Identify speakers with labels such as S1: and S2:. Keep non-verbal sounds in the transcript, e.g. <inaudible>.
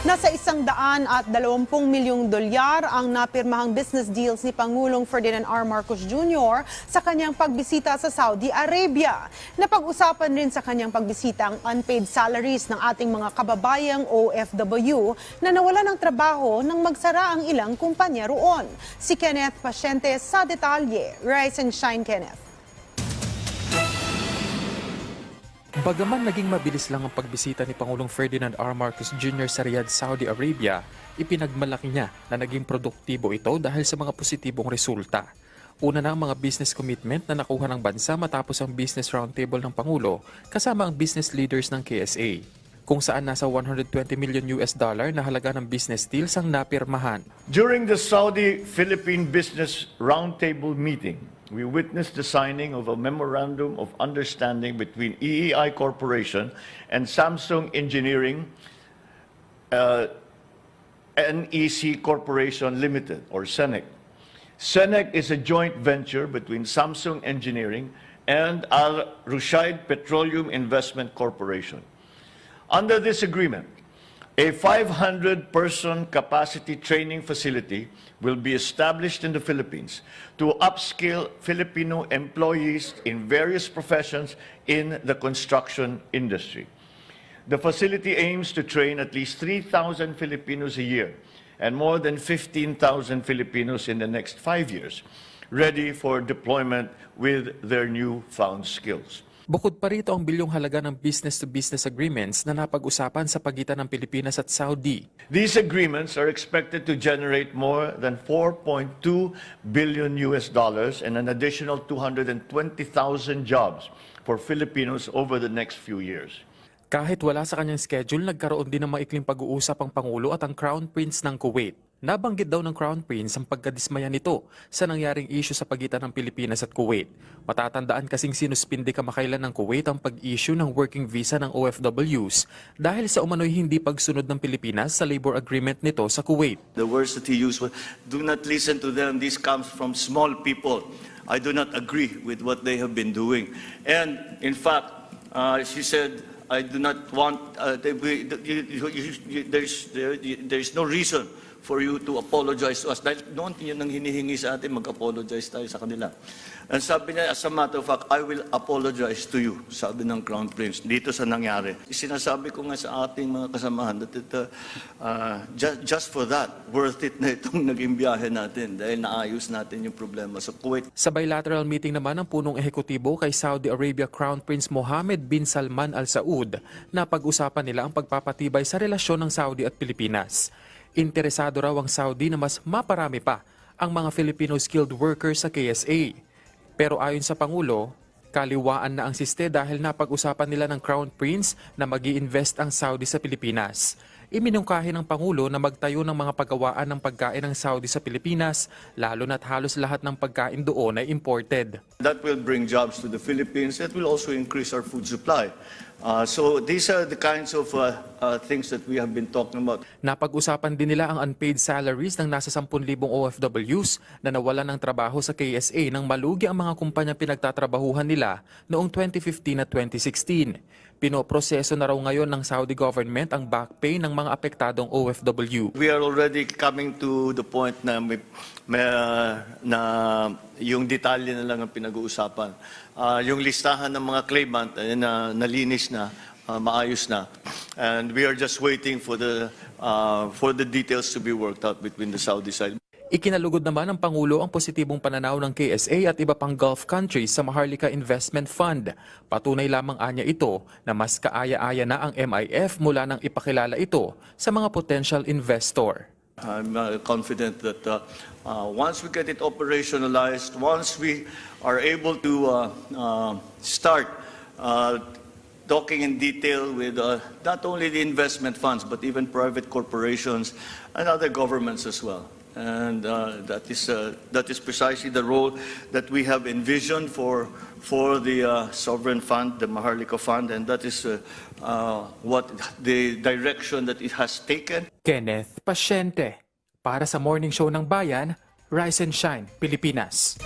S1: Nasa isang daan at dalawampung milyong dolyar ang napirmahang business deals ni Pangulong Ferdinand R. Marcos Jr. sa kanyang pagbisita sa Saudi Arabia. Napag-usapan rin sa kanyang pagbisita ang unpaid salaries ng ating mga kababayang OFW na nawalan ng trabaho nang magsara ang ilang kumpanya roon. Si Kenneth Pasyente sa detalye. Rise and shine, Kenneth.
S2: Bagaman naging mabilis lang ang pagbisita ni Pangulong Ferdinand R. Marcos Jr. sa Riyadh, Saudi Arabia, ipinagmalaki niya na naging produktibo ito dahil sa mga positibong resulta. Una na ang mga business commitment na nakuha ng bansa matapos ang business roundtable ng Pangulo kasama ang business leaders ng KSA kung saan nasa 120 million US dollar na halaga ng business deals ang napirmahan.
S3: During the Saudi-Philippine Business Roundtable meeting, we witnessed the signing of a memorandum of understanding between EEI Corporation and Samsung Engineering uh, NEC Corporation Limited, or SENEC. SENEC is a joint venture between Samsung Engineering and Al Rushaid Petroleum Investment Corporation. Under this agreement, a 500 person capacity training facility will be established in the Philippines to upskill Filipino employees in various professions in the construction industry. The facility aims to train at least 3,000 Filipinos a year and more than 15,000 Filipinos in the next five years, ready for deployment with their newfound skills.
S2: Bukod pa rito ang bilyong halaga ng business-to-business agreements na napag-usapan sa pagitan ng Pilipinas at Saudi.
S3: These agreements are expected to generate more than 4.2 billion US dollars and an additional 220,000 jobs for Filipinos over the next few years.
S2: Kahit wala sa kanyang schedule, nagkaroon din ng maikling pag-uusap ang Pangulo at ang Crown Prince ng Kuwait. Nabanggit daw ng Crown Prince ang pagkadismaya nito sa nangyaring issue sa pagitan ng Pilipinas at Kuwait. Matatandaan kasing sinuspindi kamakailan ng Kuwait ang pag-issue ng working visa ng OFWs dahil sa umano'y hindi pagsunod ng Pilipinas sa labor agreement nito sa Kuwait.
S4: The words that he used were, do not listen to them. This comes from small people. I do not agree with what they have been doing. And in fact, uh, she said, I do not want, uh, we- you- you- you- there's, there, there's no reason for you to apologize to us. Dahil noon yun ang hinihingi sa atin, mag-apologize tayo sa kanila. And sabi niya, as a matter of fact, I will apologize to you, sabi ng Crown Prince, dito sa nangyari. Sinasabi ko nga sa ating mga kasamahan that it, uh, uh, just, just for that, worth it na itong <laughs> naging biyahe natin dahil naayos natin yung problema sa Kuwait.
S2: Sa bilateral meeting naman ng punong ehekutibo kay Saudi Arabia Crown Prince Mohammed bin Salman Al Saud na pag-usapan nila ang pagpapatibay sa relasyon ng Saudi at Pilipinas. Interesado raw ang Saudi na mas maparami pa ang mga Filipino skilled workers sa KSA. Pero ayon sa Pangulo, kaliwaan na ang siste dahil napag-usapan nila ng Crown Prince na mag invest ang Saudi sa Pilipinas. Iminungkahi ng Pangulo na magtayo ng mga pagawaan ng pagkain ng Saudi sa Pilipinas, lalo na't halos lahat ng pagkain doon ay imported.
S4: That will bring jobs to the Philippines. That will also increase our food supply. Uh, so these are the kinds of uh, uh, things that we have been talking about.
S2: Napag-usapan din nila ang unpaid salaries ng nasa 10,000 OFWs na nawalan ng trabaho sa KSA nang malugi ang mga kumpanya pinagtatrabahuhan nila noong 2015 at 2016. Pinoproseso na raw ngayon ng Saudi government ang back pay ng mga apektadong OFW.
S4: We are already coming to the point na may, may, uh, na yung detalye na lang ang pinag-uusapan. Uh, yung listahan ng mga claimant na nalinis na, uh, maayos na. And we are just waiting for the uh, for the details to be worked out between the Saudi side.
S2: Ikinalugod naman ng Pangulo ang positibong pananaw ng KSA at iba pang Gulf countries sa Maharlika Investment Fund. Patunay lamang anya ito na mas kaaya-aya na ang MIF mula nang ipakilala ito sa mga potential investor.
S4: I'm uh, confident that uh, uh, once we get it operationalized, once we are able to uh, uh, start uh, talking in detail with uh, not only the investment funds, but even private corporations and other governments as well. And uh, that, is, uh, that is precisely the role that we have envisioned for, for the uh, sovereign fund, the Maharlika Fund, and that is uh, uh, what the direction that it has taken.
S2: Kenneth Pasyente para sa Morning Show ng Bayan, Rise and Shine, Pilipinas.